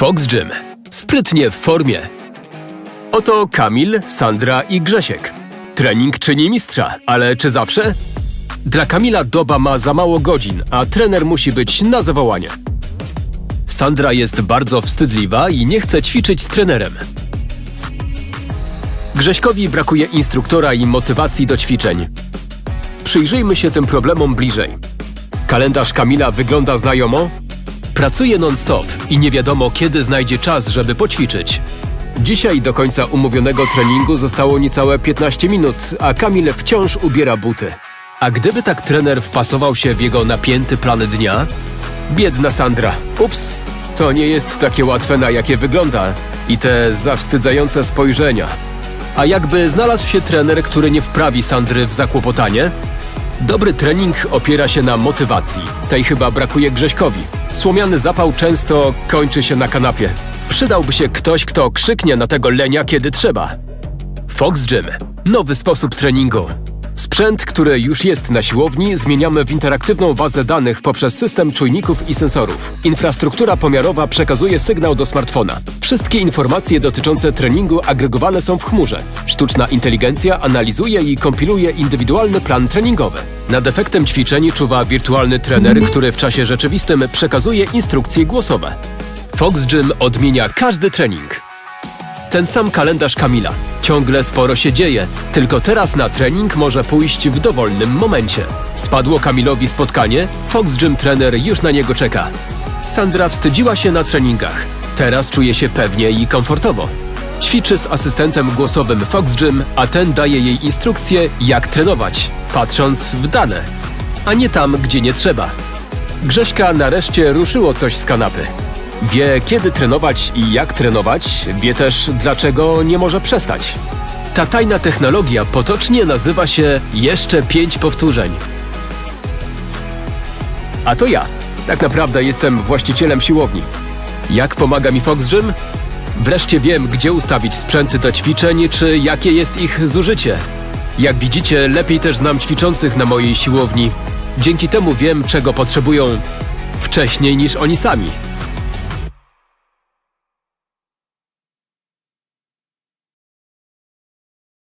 Fox Gym. Sprytnie w formie. Oto Kamil, Sandra i Grzesiek. Trening czyni mistrza, ale czy zawsze? Dla Kamila doba ma za mało godzin, a trener musi być na zawołanie. Sandra jest bardzo wstydliwa i nie chce ćwiczyć z trenerem. Grześkowi brakuje instruktora i motywacji do ćwiczeń. Przyjrzyjmy się tym problemom bliżej. Kalendarz Kamila wygląda znajomo? Pracuje non-stop i nie wiadomo kiedy znajdzie czas, żeby poćwiczyć. Dzisiaj do końca umówionego treningu zostało niecałe 15 minut, a Kamil wciąż ubiera buty. A gdyby tak trener wpasował się w jego napięty plan dnia? Biedna Sandra. Ups, to nie jest takie łatwe na jakie wygląda. I te zawstydzające spojrzenia. A jakby znalazł się trener, który nie wprawi Sandry w zakłopotanie? Dobry trening opiera się na motywacji. Tej chyba brakuje Grześkowi. Słomiany zapał często kończy się na kanapie. Przydałby się ktoś, kto krzyknie na tego lenia, kiedy trzeba. Fox Gym. Nowy sposób treningu. Sprzęt, który już jest na siłowni, zmieniamy w interaktywną bazę danych poprzez system czujników i sensorów. Infrastruktura pomiarowa przekazuje sygnał do smartfona. Wszystkie informacje dotyczące treningu agregowane są w chmurze. Sztuczna inteligencja analizuje i kompiluje indywidualny plan treningowy. Nad efektem ćwiczeń czuwa wirtualny trener, który w czasie rzeczywistym przekazuje instrukcje głosowe. Fox Gym odmienia każdy trening. Ten sam kalendarz Kamila. Ciągle sporo się dzieje, tylko teraz na trening może pójść w dowolnym momencie. Spadło Kamilowi spotkanie, Fox Gym trener już na niego czeka. Sandra wstydziła się na treningach. Teraz czuje się pewnie i komfortowo. Ćwiczy z asystentem głosowym Fox Gym, a ten daje jej instrukcje, jak trenować, patrząc w dane, a nie tam, gdzie nie trzeba. Grześka nareszcie ruszyło coś z kanapy. Wie, kiedy trenować i jak trenować, wie też, dlaczego nie może przestać. Ta tajna technologia potocznie nazywa się jeszcze pięć powtórzeń. A to ja. Tak naprawdę jestem właścicielem siłowni. Jak pomaga mi Fox Gym? Wreszcie wiem, gdzie ustawić sprzęty do ćwiczeń, czy jakie jest ich zużycie. Jak widzicie, lepiej też znam ćwiczących na mojej siłowni. Dzięki temu wiem, czego potrzebują wcześniej niż oni sami.